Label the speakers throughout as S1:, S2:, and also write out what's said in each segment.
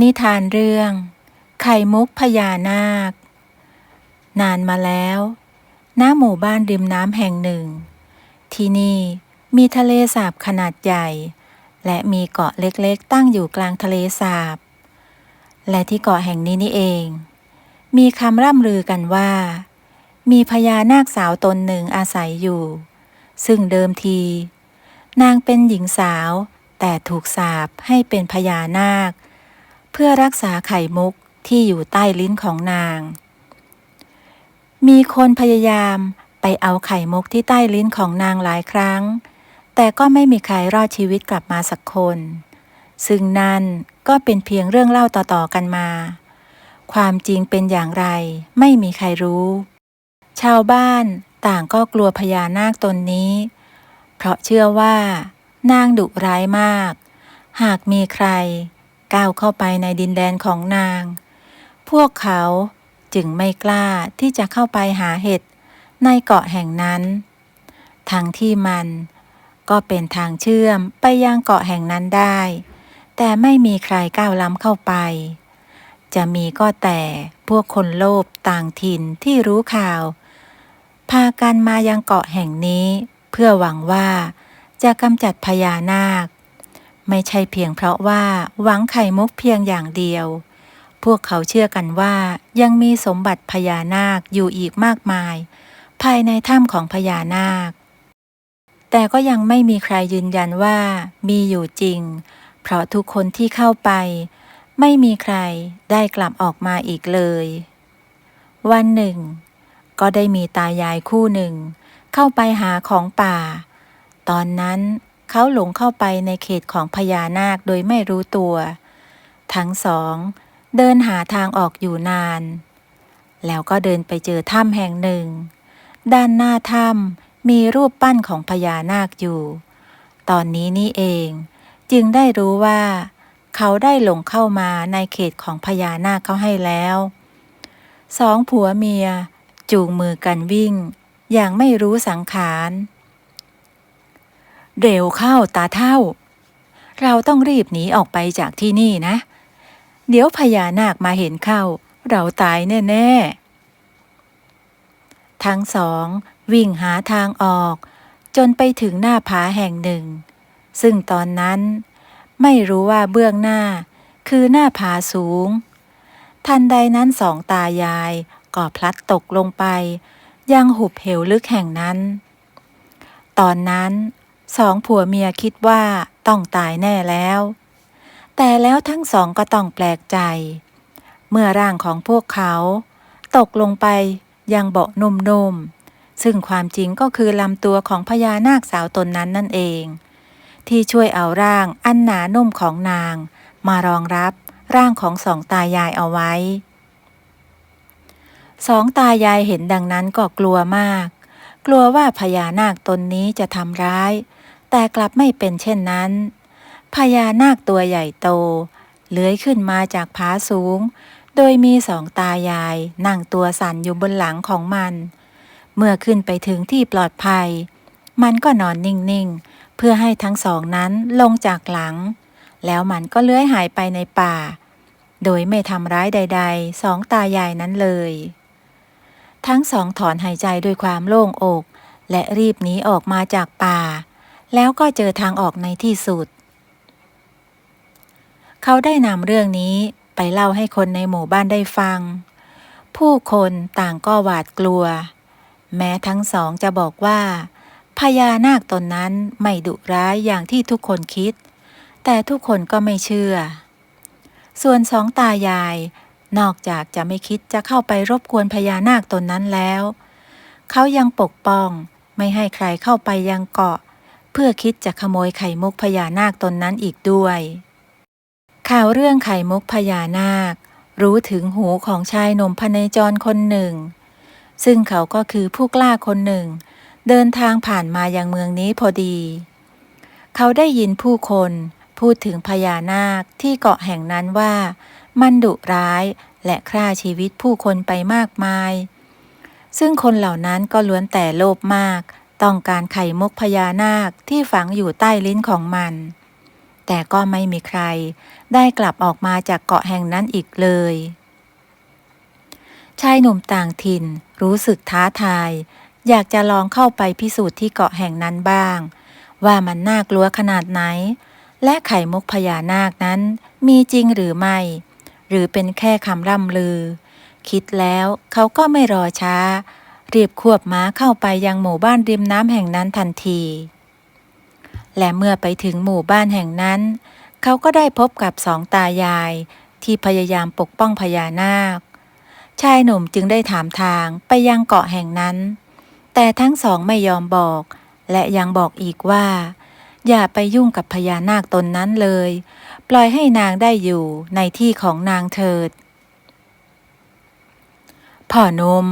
S1: นิทานเรื่อง ไข่มุกพญานาค นานมาแล้วณหมู่บ้านริมน้ำแห่งหนึ่ง ที่นี่มีทะเลสาบขนาดใหญ่ และมีเกาะเล็กๆ ตั้งอยู่กลางทะเลสาบ และที่เกาะแห่งนี้นี่เอง มีคำร่ำลือกันว่า มีพญานาคสาวตนหนึ่งอาศัยอยู่ ซึ่งเดิมที นางเป็นหญิงสาว แต่ถูกสาปให้เป็นพญานาค เพื่อรักษาไข่มุกที่อยู่ใต้ลิ้นของนาง มีคนพยายามไปเอาไข่มุกที่ใต้ลิ้นของนางหลายครั้ง แต่ก็ไม่มีใครรอดชีวิตกลับมาสักคน ซึ่งนั่นก็เป็นเพียงเรื่องเล่าต่อๆกันมา ความจริงเป็นอย่างไรไม่มีใครรู้ ชาวบ้านต่างก็กลัวพญานาคตนนี้ เพราะเชื่อว่า นางดุร้ายมาก หากมีใคร ก้าวเข้าไปในดินแดนของนาง พวกเขาจึงไม่กล้าที่จะเข้าไปหาเห็ดในเกาะแห่งนั้นทั้งที่มันก็เป็นทางเชื่อมไปยังเกาะแห่งนั้นได้ แต่ไม่มีใครก้าวล้ำเข้าไป จะมีก็แต่พวกคนโลภต่างถิ่นที่รู้ข่าว พากันมายังเกาะแห่งนี้ เพื่อหวังว่าจะกำจัดพญานาค ไม่ใช่เพียงเพราะว่าหวังไข่มุกเพียงอย่างเดียว พวกเขาเชื่อกันว่ายังมีสมบัติพญานาคอยู่อีกมากมาย ภายในถ้ำของพญานาค แต่ก็ยังไม่มีใครยืนยันว่ามีอยู่จริง เพราะทุกคนที่เข้าไป ไม่มีใครได้กลับออกมาอีกเลย วันหนึ่ง ก็ได้มีตายายคู่หนึ่ง เข้าไปหาของป่า ตอนนั้น เขาหลงเข้าไปในเขตของพญานาคโดยไม่รู้ตัว ทั้งสอง เดินหาทางออกอยู่นาน แล้วก็เดินไปเจอถ้ำแห่งหนึ่ง ด้านหน้าถ้ำมีรูปปั้นของพญานาคอยู่ ตอนนี้นี่เองจึงได้รู้ว่า เขาได้หลงเข้ามาในเขตของพญานาคเขาให้แล้ว สองผัวเมียจูงมือกันวิ่ง อย่างไม่รู้สังขาร เร็วเข้าตาเท่า เราต้องรีบหนีออกไปจากที่นี่นะ เดี๋ยวพญานาคมาเห็นเข้า เราตายแน่ ๆ ทั้งสองวิ่งหาทางออก จนไปถึงหน้าผาแห่งหนึ่ง ซึ่งตอนนั้นไม่รู้ว่าเบื้องหน้า คือหน้าผาสูง ทันใดนั้นสองตายายก็พลัดตกลงไป ยังหุบเหวลึกแห่งนั้น ตอนนั้น สองผัวเมียคิดว่าต้องตายแน่แล้ว แต่แล้วทั้งสองก็ต้องแปลกใจ เมื่อร่างของพวกเขา ตกลงไปยังเบาะนุ่มๆ ซึ่งความจริงก็คือลำตัวของพญานาคสาวตนนั้นนั่นเอง ที่ช่วยเอาร่างอันหนานุ่มของนาง มารองรับร่างของสองตายายเอาไว้ สองตายายเห็นดังนั้นก็กลัวมาก กลัวว่าพญานาคตนนี้จะทำร้าย แต่กลับไม่เป็นเช่นนั้นพญานาคตัวใหญ่โต เลื้อยขึ้นมาจากผาสูง โดยมีสองตายายนั่งตัวสั่นอยู่บนหลังของมัน เมื่อขึ้นไปถึงที่ปลอดภัย มันก็นอนนิ่งๆ เพื่อให้ทั้งสองนั้นลงจากหลัง แล้วมันก็เลื้อยหายไปในป่า โดยไม่ทำร้ายใด ๆ สองตายายนั้นเลย ทั้งสองถอนหายใจด้วยความโล่งอก และรีบหนีออกมาจากป่า แล้วก็เจอทางออกในที่สุด เขาได้นำเรื่องนี้ไปเล่าให้คนในหมู่บ้านได้ฟัง ผู้คนต่างก็หวาดกลัว แม้ทั้งสองจะบอกว่าพญานาคตนนั้นไม่ดุร้ายอย่างที่ทุกคนคิด แต่ทุกคนก็ไม่เชื่อ ส่วนสองตายาย นอกจากจะไม่คิดจะเข้าไปรบกวนพญานาคตนนั้นแล้ว เขายังปกป้องไม่ให้ใครเข้าไปยังเกาะ เพื่อคิดจะขโมยไข่มุกพญานาคตนนั้นอีกด้วย ข่าวเรื่องไข่มุกพญานาค รู้ถึงหูของชายหนุ่มพเนจรคนหนึ่ง ซึ่งเขาก็คือผู้กล้าคนหนึ่ง เดินทางผ่านมายังเมืองนี้พอดี เขาได้ยินผู้คนพูดถึงพญานาคที่เกาะแห่งนั้นว่า มันดุร้ายและฆ่าชีวิตผู้คนไปมากมาย ซึ่งคนเหล่านั้นก็ล้วนแต่โลภมาก ต้องการไข่มุกพญานาคที่ฝังอยู่ใต้ลิ้นของมัน แต่ก็ไม่มีใครได้กลับออกมาจากเกาะแห่งนั้นอีกเลย ชายหนุ่มต่างถิ่นรู้สึกท้าทาย อยากจะลองเข้าไปพิสูจน์ที่เกาะแห่งนั้นบ้าง ว่ามันน่ากลัวขนาดไหน และไข่มุกพญานาคนั้นมีจริงหรือไม่ หรือเป็นแค่คำร่ำลือ คิดแล้วเขาก็ไม่รอช้า รีบควบม้าเข้าไปยังหมู่บ้านริมน้ำแห่งนั้นทันที และเมื่อไปถึงหมู่บ้านแห่งนั้น เขาก็ได้พบกับสองตายายที่พยายามปกป้องพญานาค ชายหนุ่มจึงได้ถามทางไปยังเกาะแห่งนั้น แต่ทั้งสองไม่ยอมบอก และยังบอกอีกว่า อย่าไปยุ่งกับพญานาคตนนั้นเลย ปล่อยให้นางได้อยู่ในที่ของนางเถิด พ่อหนม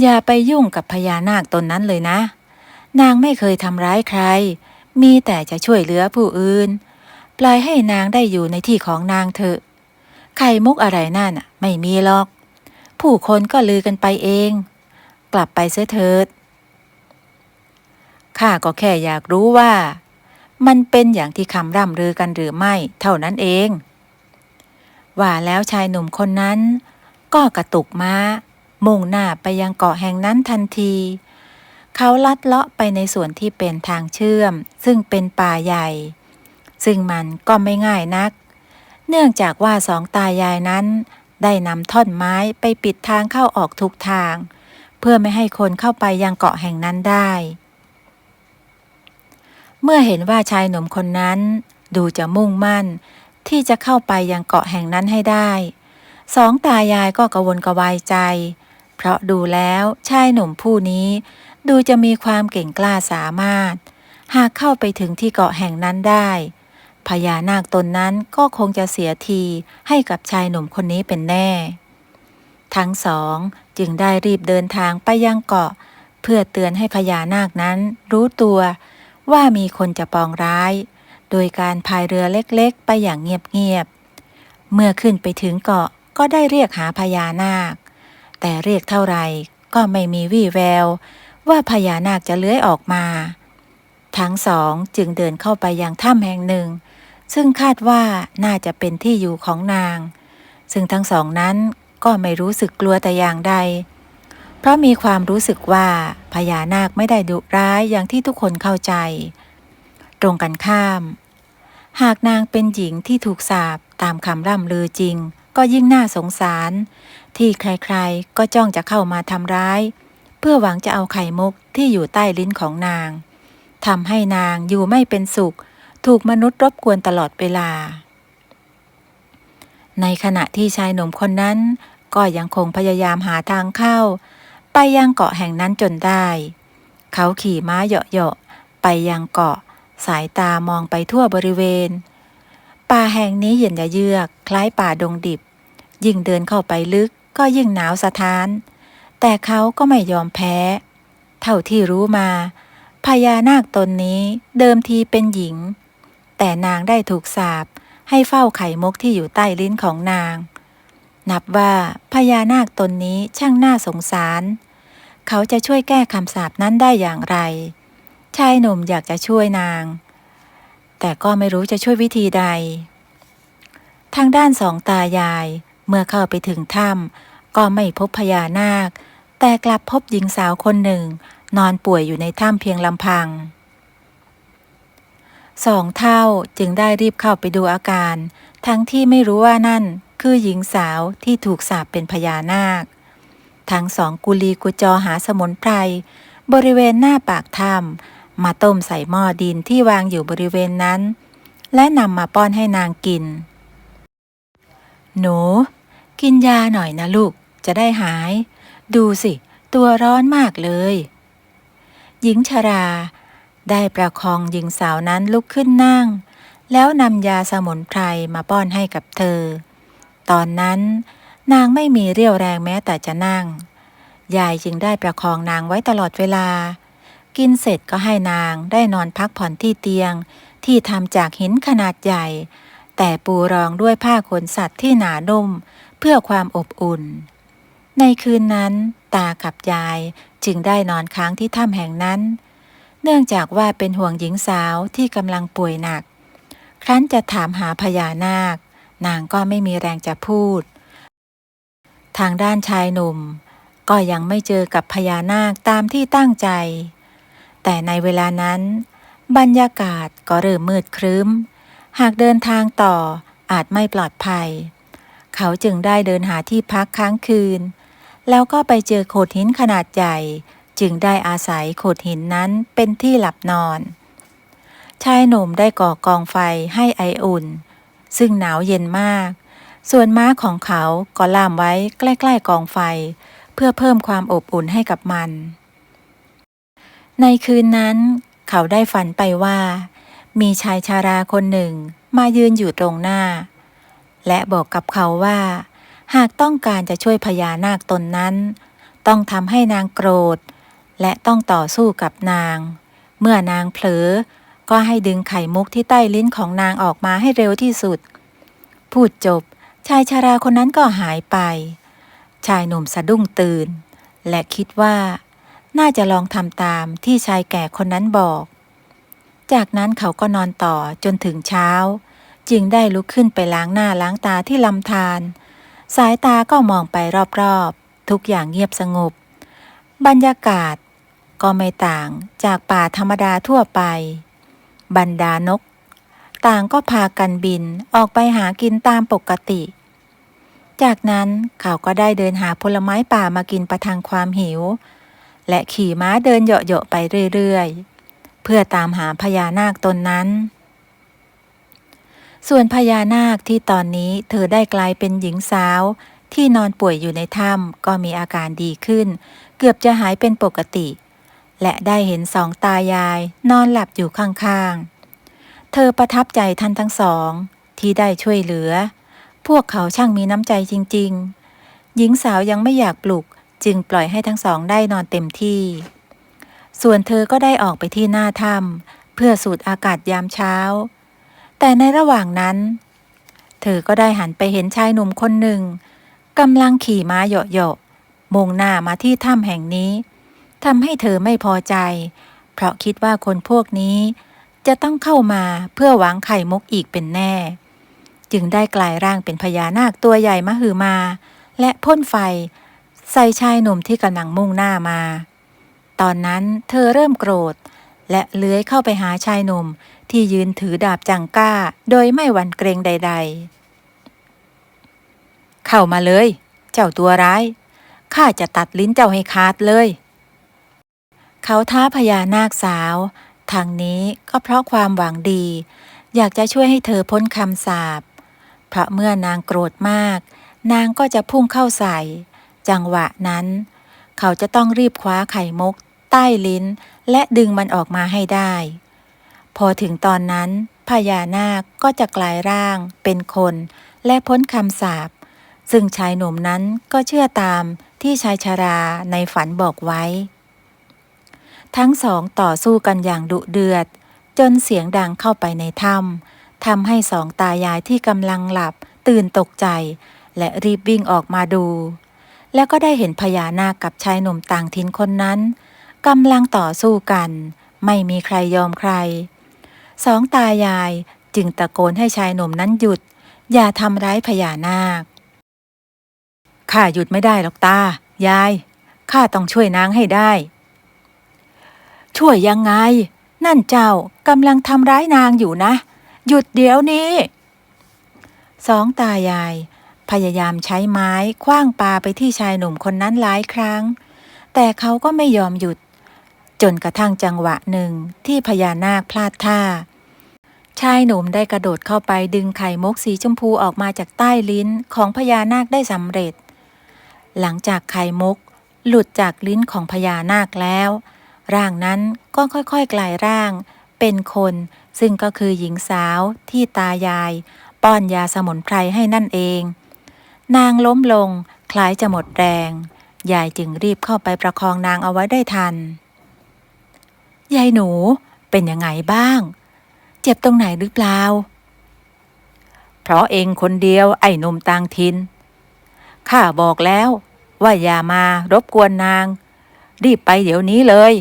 S1: อย่าไปยุ่งกับพญานาคตนนั้นเลยนะ นางไม่เคยทำร้ายใคร มีแต่จะช่วยเหลือผู้อื่น ปล่อยให้นางได้อยู่ในที่ของนางเถอะ ไข่มุกอะไรนั่นไม่มีหรอก ผู้คนก็ลือกันไปเอง กลับไปเสียเถิด ข้าก็แค่อยากรู้ว่า มันเป็นอย่างที่คำร่ำลือกันหรือไม่ เท่านั้นเอง ว่าแล้วชายหนุ่มคนนั้น ก็กระตุกม้า มุ่งหน้าไปยังเกาะแห่งนั้นทันที เขาลัดเลาะไปในส่วนที่เป็นทางเชื่อม ซึ่งเป็นป่าใหญ่ ซึ่งมันก็ไม่ง่ายนัก เนื่องจากว่าสองตายายนั้น ได้นำท่อนไม้ไปปิดทางเข้าออกทุกทาง เพื่อไม่ให้คนเข้าไปยังเกาะแห่งนั้นได้ เมื่อเห็นว่าชายหนุ่มคนนั้นดูจะมุ่งมั่นที่จะเข้าไปยังเกาะแห่งนั้นให้ได้ สองตายายก็กระวนกระวายใจ เพราะดูแล้วชายหนุ่มผู้นี้ ดูจะมีความเก่งกล้าสามารถ หากเข้าไปถึงที่เกาะแห่งนั้นได้พญานาคตนนั้นก็คงจะเสียทีให้กับชายหนุ่มคนนี้เป็นแน่ ทั้งสองจึงได้รีบเดินทางไปยังเกาะ เพื่อเตือนให้พญานาคนั้นรู้ตัวว่ามีคนจะปองร้าย โดยการพายเรือเล็กๆ ไปอย่างเงียบๆเมื่อขึ้นไปถึงเกาะก็ได้เรียกหาพญานาค แต่เรียกเท่าไหร่ก็ไม่มีวี่แวว ว่าพญานาคจะเลื้อยออกมา ทั้งสองจึงเดินเข้าไปยังถ้ำแห่งหนึ่ง ซึ่งคาดว่าน่าจะเป็นที่อยู่ของนาง ซึ่งทั้งสองนั้นก็ไม่รู้สึกกลัวแต่อย่างใด เพราะมีความรู้สึกว่าพญานาคไม่ได้ดุร้ายอย่างที่ทุกคนเข้าใจ ตรงกันข้าม หากนางเป็นหญิงที่ถูกสาปตามคำร่ำลือจริง ก็ยิ่งน่าสงสาร ที่ใครๆ ก็จ้องจะเข้ามาทำร้าย เพื่อหวังจะเอาไข่มุกที่อยู่ใต้ลิ้นของนางทำให้นางอยู่ไม่เป็นสุข ถูกมนุษย์รบกวนตลอดเวลา ในขณะที่ชายหนุ่มคนนั้น ก็ยังคงพยายามหาทางเข้า ไปยังเกาะแห่งนั้นจนได้ เขาขี่ม้าเหาะๆไปยังเกาะสายตามองไปทั่วบริเวณ ป่าแห่งนี้เย็นยะเยือก คล้ายป่าดงดิบ ยิ่งเดินเข้าไปลึก ก็ยิ่งหนาวสะท้าน แต่เขาก็ไม่ยอมแพ้ เท่าที่รู้มาพญานาคตนนี้เดิมทีเป็นหญิง แต่นางได้ถูกสาปให้เฝ้าไข่มุกที่อยู่ใต้ลิ้นของนาง นับว่าพญานาคตนนี้ช่างน่าสงสาร เขาจะช่วยแก้คำสาปนั้นได้อย่างไร ชายหนุ่มอยากจะช่วยนาง แต่ก็ไม่รู้จะช่วยวิธีใด ทางด้านสองตายายเมื่อเข้าไปถึงถ้ำ ก็ไม่พบพญานาค แต่กลับพบหญิงสาวคนหนึ่ง นอนป่วยอยู่ในถ้ำเพียงลำพัง สองเท่าจึงได้รีบเข้าไปดูอาการ ทั้งที่ไม่รู้ว่านั่นคือหญิงสาวที่ถูกสาปเป็นพญานาค ทั้งสองกุลีกุจอหาสมุนไพรบริเวณหน้าปากถ้ำมาต้มใส่หม้อดินที่วางอยู่บริเวณนั้น และนำมาป้อนให้นางกิน หนู กินยาหน่อยนะลูก จะได้หาย ดูสิ ตัวร้อนมากเลย หญิงชรา ได้ประคองหญิงสาวนั้นลุกขึ้นนั่ง แล้วนำยาสมุนไพรมาป้อนให้กับเธอ ตอนนั้นนางไม่มีเรี่ยวแรงแม้แต่จะนั่ง ยายจึงได้ประคองนางไว้ตลอดเวลา กินเสร็จก็ให้นางได้นอนพักผ่อนที่เตียง ที่ทำจากหินขนาดใหญ่ แต่ปูรองด้วยผ้าขนสัตว์ที่หนานุ่มเพื่อความอบอุ่น ในคืนนั้น ตากับยายจึงได้นอนค้างที่ถ้ำแห่งนั้น เนื่องจากว่าเป็นห่วงหญิงสาวที่กำลังป่วยหนัก ครั้นจะถามหาพญานาค นางก็ไม่มีแรงจะพูด ทางด้านชายหนุ่ม ก็ยังไม่เจอกับพญานาคตามที่ตั้งใจ แต่ในเวลานั้น บรรยากาศก็เริ่มมืดครึ้ม หากเดินทางต่ออาจไม่ปลอดภัย เขาจึงได้เดินหาที่พักค้างคืน แล้วก็ไปเจอโขดหินขนาดใหญ่ จึงได้อาศัยโขดหินนั้นเป็นที่หลับนอน ชายหนุ่มได้ก่อกองไฟให้ไออุ่น ซึ่งหนาวเย็นมาก ส่วนม้าของเขาก็ล่ามไว้ใกล้ ๆกองไฟ เพื่อเพิ่มความอบอุ่นให้กับมัน ในคืนนั้น เขาได้ฝันไปว่า มีชายชาราคนหนึ่งมายืนอยู่ตรงหน้า และบอกกับเขาว่า หากต้องการจะช่วยพญานาคตนนั้น ต้องทำให้นางโกรธ และต้องต่อสู้กับนาง เมื่อนางเผลอ ก็ให้ดึงไข่มุกที่ใต้ลิ้นของนางออกมาให้เร็วที่สุด พูดจบ ชายชาราคนนั้นก็หายไป ชายหนุ่มสะดุ้งตื่น และคิดว่า น่าจะลองทำตามที่ชายแก่คนนั้นบอก จากนั้นเขาก็นอนต่อจนถึงเช้า จึงได้ลุกขึ้นไปล้างหน้าล้างตาที่ลำธาร สายตาก็มองไปรอบๆ ทุกอย่างเงียบสงบบรรยากาศก็ไม่ต่างจากป่าธรรมดาทั่วไป บรรดานก ต่างก็พากันบินออกไปหากินตามปกติ จากนั้นเขาก็ได้เดินหาผลไม้ป่ามากินประทังความหิว และขี่ม้าเดินเหยาะๆไปเรื่อยๆ เพื่อตามหาพญานาคตนนั้น ส่วนพญานาคที่ตอนนี้เธอได้กลายเป็นหญิงสาว ที่นอนป่วยอยู่ในถ้ำก็มีอาการดีขึ้น เกือบจะหายเป็นปกติ และได้เห็นสองตายาย นอนหลับอยู่ข้างๆ เธอประทับใจท่านทั้งสอง ที่ได้ช่วยเหลือ พวกเขาช่างมีน้ำใจจริงๆ หญิงสาวยังไม่อยากปลุก จึงปล่อยให้ทั้งสองได้นอนเต็มที่ ส่วนเธอก็ได้ออกไปที่หน้าถ้ำเพื่อสูดอากาศยามเช้า แต่ในระหว่างนั้น เธอก็ได้หันไปเห็นชายหนุ่มคนหนึ่งกำลังขี่ม้าเหยาะๆมุ่งหน้ามาที่ถ้ำแห่งนี้ทำให้เธอไม่พอใจ เพราะคิดว่าคนพวกนี้ จะต้องเข้ามาเพื่อหวังไข่มุกอีกเป็นแน่ จึงได้กลายร่างเป็นพญานาคตัวใหญ่มหึมา และพ่นไฟ ใส่ชายหนุ่มที่กำลังมุ่งหน้ามา ตอนนั้นเธอเริ่มโกรธ และเลื้อยเข้าไปหาชายหนุ่ม ที่ยืนถือดาบจังก้า โดยไม่หวั่นเกรงใด ๆ เข้ามาเลย เจ้าตัวร้าย ข้าจะตัดลิ้นเจ้าให้ขาดเลย เขาท้าพญานาคสาว ทางนี้ก็เพราะความหวังดี อยากจะช่วยให้เธอพ้นคำสาป เพราะเมื่อนางโกรธมาก นางก็จะพุ่งเข้าใส่ จังหวะนั้น เขาจะต้องรีบคว้าไข่มุก ใต้ลิ้น และดึงมันออกมาให้ได้ พอถึงตอนนั้นพญานาคก็จะกลายร่างเป็นคน และพ้นคำสาปซึ่งชายหนุ่มนั้นก็เชื่อตามที่ชายชาราในฝันบอกไว้ ทั้งสองต่อสู้กันอย่างดุเดือด จนเสียงดังเข้าไปในถ้ำทำให้สองตายายที่กำลังหลับตื่นตกใจ และรีบวิ่งออกมาดู แล้วก็ได้เห็นพญานาคกับชายหนุ่มต่างถิ่นคนนั้นกำลังต่อสู้กัน ไม่มีใครยอมใคร สองตายายจึงตะโกนให้ชายหนุ่มนั้นหยุด อย่าทำร้ายพญานาค ข้าหยุดไม่ได้หรอกตา ยาย ข้าต้องช่วยนางให้ได้ ช่วยยังไง นั่นเจ้ากำลังทำร้ายนางอยู่นะ หยุดเดี๋ยวนี้ สองตายาย พยายามใช้ไม้คว้างปาไปที่ชายหนุ่มคนนั้นหลายครั้ง แต่เขาก็ไม่ยอมหยุด จนกระทั่งจังหวะหนึ่งที่พญานาคพลาดท่า ชายหนุ่มได้กระโดดเข้าไปดึงไข่มุกสีชมพูออกมาจากใต้ลิ้นของพญานาคได้สำเร็จ หลังจากไข่มุก หลุดจากลิ้นของพญานาคแล้ว ร่างนั้นก็ค่อยๆกลายร่าง เป็นคนซึ่งก็คือหญิงสาวที่ตายาย ป้อนยาสมุนไพรให้นั่นเอง นางล้มลงคล้ายจะหมดแรงยายจึงรีบเข้าไปประคองนางเอาไว้ได้ทัน ยายหนูเป็นยังไงบ้าง เจ็บตรงไหนหรือเปล่า เพราะเองคนเดียวไอ้หนุ่มต่างทิน ข้าบอกแล้ว ว่าอย่ามารบกวนนาง รีบไปเดี๋ยวนี้เลย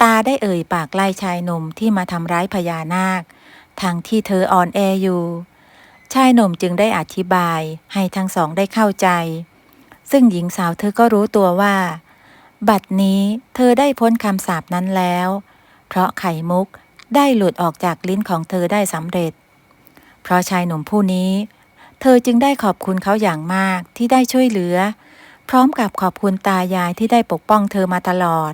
S1: ตาได้เอ่ยปากไล่ชายหนุ่มที่มาทำร้ายพญานาค ทั้งที่เธออ่อนแออยู่ ชายหนุ่มจึงได้อธิบายให้ทั้งสองได้เข้าใจ ซึ่งหญิงสาวเธอก็รู้ตัวว่า บัดนี้เธอได้พ้นคำสาปนั้นแล้ว เพราะไข่มุกได้หลุดออกจากลิ้นของเธอได้สำเร็จ เพราะชายหนุ่มผู้นี้ เธอจึงได้ขอบคุณเขาอย่างมากที่ได้ช่วยเหลือ พร้อมกับขอบคุณตายายที่ได้ปกป้องเธอมาตลอด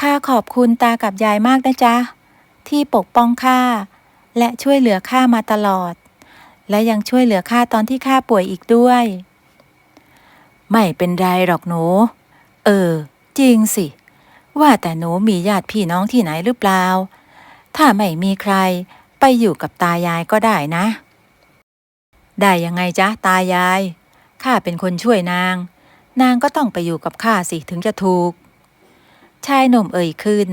S1: ข้าขอบคุณตากับยายมากนะจ๊ะ ที่ปกป้องข้าและช่วยเหลือข้ามาตลอด และยังช่วยเหลือข้าตอนที่ข้าป่วยอีกด้วย ไม่เป็นไรหรอกหนู เออ จริงสิ ว่าแต่หนูมีญาติพี่น้องที่ไหนหรือเปล่า ถ้าไม่มีใครไปอยู่กับตายายก็ได้นะ ได้ยังไงจ๊ะตายาย ข้าเป็นคนช่วยนาง นางก็ต้องไปอยู่กับข้าสิถึงจะถูก ชายหนุ่มเอ่ยขึ้น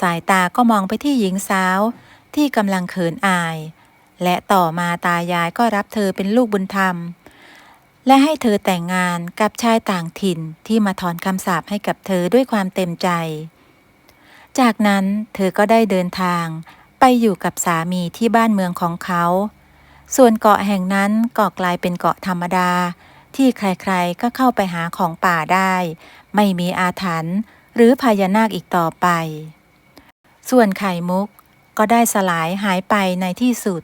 S1: สายตาก็มองไปที่หญิงสาวที่กำลังเขินอาย และต่อมาตายายก็รับเธอเป็นลูกบุญธรรม และให้เธอแต่งงานกับชายต่างถิ่นที่มาถอนคำสาปให้กับเธอด้วยความเต็มใจ จากนั้นเธอก็ได้เดินทางไปอยู่กับสามีที่บ้านเมืองของเขา ส่วนเกาะแห่งนั้นก็กลายเป็นเกาะธรรมดา ที่ใครๆก็เข้าไปหาของป่าได้ ไม่มีอาถรรพ์หรือพญานาคอีกต่อไป ส่วนไข่มุกก็ได้สลายหายไปในที่สุด